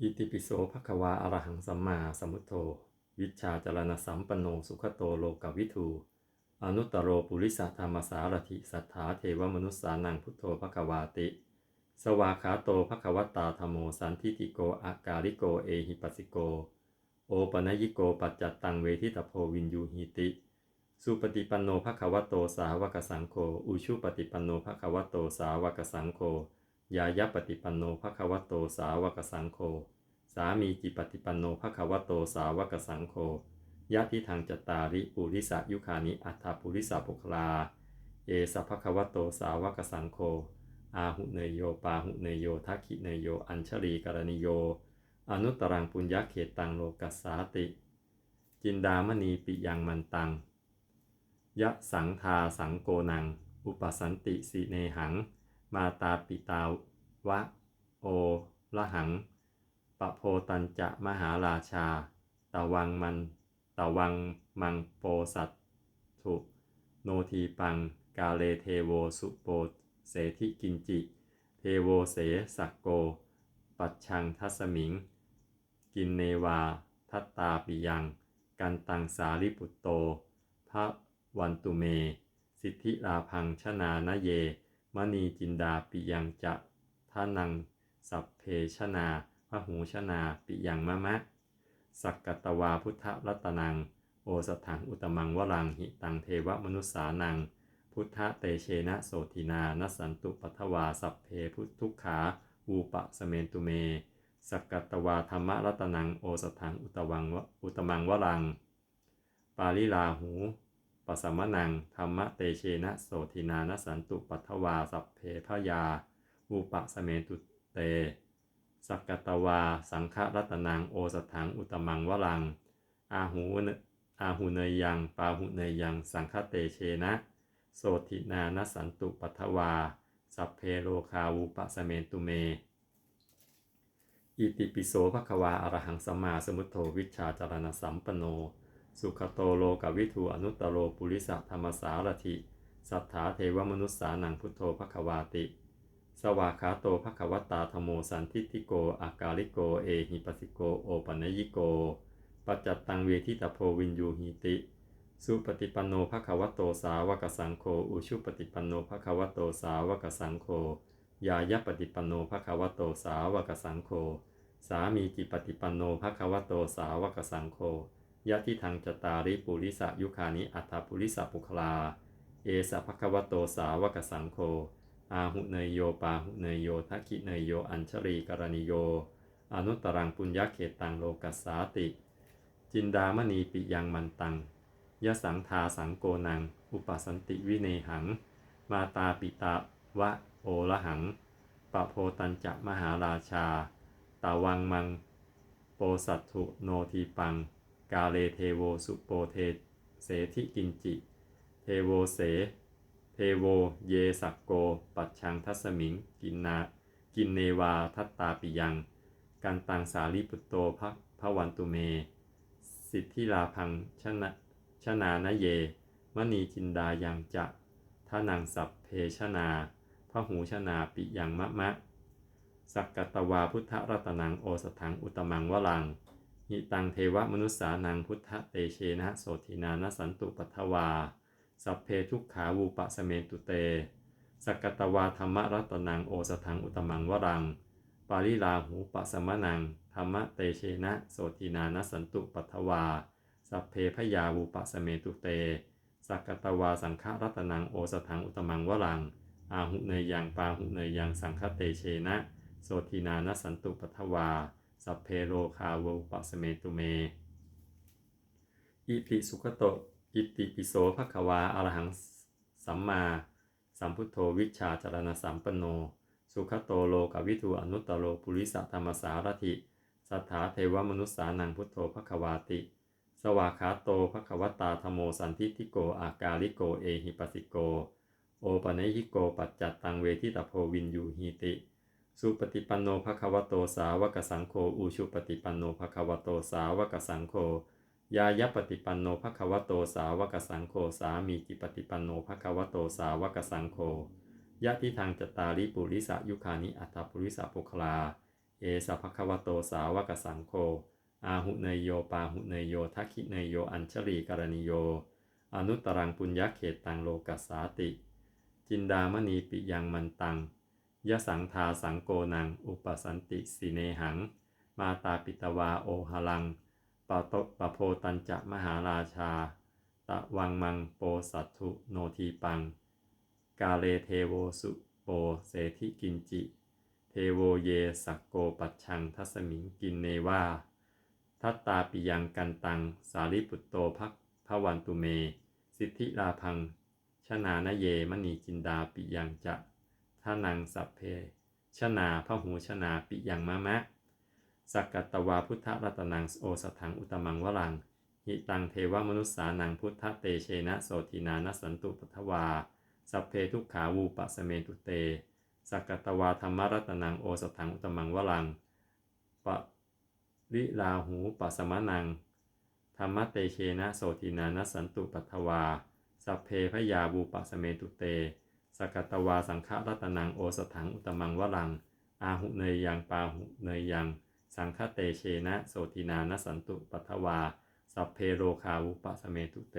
อิติปิโสภควาอรหังสัมมาสัมพุทโธ วิชาจรณสัมปันโนสุขโตโลกวิทูอนุตตรโรปุริสธรรมสารถิสัทธาเทวมนุษสานังพุทโธภควาติ สวาขาโตภควตาธรรมโมสันทิติโกอากาลิโกเอหิปัสสิโก โอปนยิโกปัจจัตตังเวทิตโพวินยูหิติ สุปฏิปันโนภควโตสาวกสังโฆอุชุปฏิปันโนภควโตสาวกสังโฆ ยายะปฏิปันโนภควโตสาวกสังโฆสามีจิปฏิปันโนภควโตสาวกสังโฆยะทิทางจตาริปุริสะยุคานิอัฏฐปุริสะปุคลา เอสะภควโตสาวกสังโฆอาหุเนยโยปาหุเนยโยทักขิเนยโย อัญชลีกรณิโย อนุตรังปุญญเขตังโลกัสสาติ จินดามณีปิยังมันตัง ยะสังทาสังโกนัง อุปสันติสีเนหัง มาตาปิตาวะ โอละหังปะโพตันจะมหาราชา ตะวังมัน ตะวังมังโปสัตถุโนทีปัง กาเลเทโวสุโปเสธิกินจิ เทโวเสสักโก ปัจชังทัสมิง กินเนวา ทัตตาปิยัง กันตังสาริปุตโตพระวันตุเม สิทธิราพังชนานเย มณีจินดาปิยังจะทานัง สัพเพชนาพหูชนาปิยังมะมะ สักกตวาพุทธรัตนัง โอสถังอุตมังวรังหิตังเทวมนุษสานัง พุทธเตเชนะโสตินานสันตุปัทวาสัพเพพุทุกขาอูปะสเมนตุเม สักกตวาธรรมรัตนังโอสถังอุตวังวอุตมังวรัง ปาลิลาหู ปสัมมนังธรรมเตเชนะโสตินานสันตุปัทวาสัพเพพยาอูปะสเมตุเต สักกตวา สังฆรัตนังโอสถังอุตมังวรัง อาหูอาหูเนยยังปาหุเนยยัง สังฆเตเชนะ โสตินานสันตุปัทวา สัพเพโลคาวุปสเมตุเมอิติปิโสภควาอรหังสัมมาสมุทโธวิชชาจารณสัมปโน สุขโตโลกวิทูอนุตตโรปุริสธรรมสารถิ สัทธาเทวมนุษสานังพุทโธภควาติ สวาขาโตภควตาธโมสันทิติโกอากาลิโกเอหิปัสสิโกโอปัญญิโก ปัจจัตตังเวทิตโพวินยูหิติ สุปฏิปันโนภควโตสาวกสังโฆอุชุปฏิปันโนภควโตสาวกสังโฆยายะปฏิปันโนภควโตสาวกสังโฆสามีจิปฏิปันโนภควโตสาวกสังโฆ ยะทิทางจตาริปุริสะยุคานิอัฏฐปุริสะปุคลา เอสะภควโตสาวกสังโฆอาหุเนยโยปาหุเนยโยทักขิเนยโยอัญชลีกรณิโย อนุตรังปุญญเขตังโลกัสสาติ จินดามณีปิยังมันตังยะสังทาสังโกนัง อุปสันติวิเนหัง มาตาปิตาวะโอละหังปะโพตันจะมหาราชา ตาวังมัง โปสัตถุโนทีปัง กาเลเทโวสุโปเทเสธิกินจิ เทโวเส เทโวเยสักโก ปัจชังทัสมิง กินนา กินเนวาทัตตาปิยัง กันตังสาลิปุตโตภะพระวันตุเม สิทธิลาพังชนะชนานะเย มณีจินดายังจะทานังสัพเพชนาพระหูชนาปิยังมะมะ สักกตวาพุทธรัตนังโอสถังอุตมังวลัง หิตังเทวมนุษสานังพุทธเตเชนะโสทินานสันตุปัทวา สัพเพทุกขาวูปะสเมตุเต สกตวาธรรมรัตนังโอสถังอุตมังวรัง ปาริลาหูปะสมนังธรรมเตเชนะโสทินานสันตุปัทวา สัพเพพยาวูปะสเมตุเตสกกตวาสังฆรัตนังโอสถังอุตมังวรัง อาหุเนยยังปาหุเนยยังสังฆเตเชนะโสทินานสันตุปัทวา สัพเพโลคาวูปะสเมตุเม อิติสุขโต อิติปิโสภควาอรหังสัมมาสัมพุทโธวิชาจารณสัมปันโน สุขโตโลกวิทูอนุตตโรปุริสธรรมสารถิ สัทธาเทวมนุษสานังพุทโธภควาติ สวากขาโตภควตาธโมสันทิติโกอากาลิโกเอหิปัสสิโก โอปะเนหิโกปัจจัตตังเวทิตาโพวินยูหิติ สุปฏิปันโนภควโตสาวกสังโฆอุชุปฏิปันโนภควโตสาวกสังโฆยายะปฏิปันโนภควโตสาวกสังโฆสามีจิปฏิปันโนภควโตสาวกสังโฆยะทิทางจตาริปุริสะยุคานิอัตถปุริสะปุคลา เอสะภะคะวะโตสาวกสังโฆอาหุเนยโยปาหุเนยโยทักขิเนยโยอัญชลีกรณิโย อนุตรังปุญญเขตตังโลกัสสาติ จินดามณีปิยังมันตัง ยสังทาสังโกนัง อุปสันติสิเนหัง มาตาปิตวาโอหลังปะโตปะโพตัญจะมหาราชา ตะวังมังโปสัตถุโนทีปัง กาเลเทโวสุโปเสธิกินจิ เทโวเยสักโกปัชชังทัสมิงกินเนวาทัตตาปิยังกันตัง สาริปุตโตภักพวันตุเม สิทธิลาพัง ชนานเยมณีจินดาปิยังจะ ทานังสัพเพชนาพหูชนาปิยังมะมะสักกัตวาพุทธรัตนังโอสถังอุตมังวลัง หิตังเทวมนุษสานังพุทธเตเชนะโสทินานสันตุปัทวา สัพเพทุกขาวูปะสเมตุเต สักกัตวาธรรมรัตนังโอสถังอุตมังวลังปะลิลาหูปัสมะนัง ธรรมเตเชนะโสทินานสันตุปัทวา สัพเพพยาบูปะสเมตุเต สกัตตวาสังฆรัตนังโอสถังอุตมังวลัง อาหุเนยยังปาหุเนยยัง สังฆเตเชนะ โสตินานสันตุปัทวา สัพเพโรคาวุปะสเมตุเต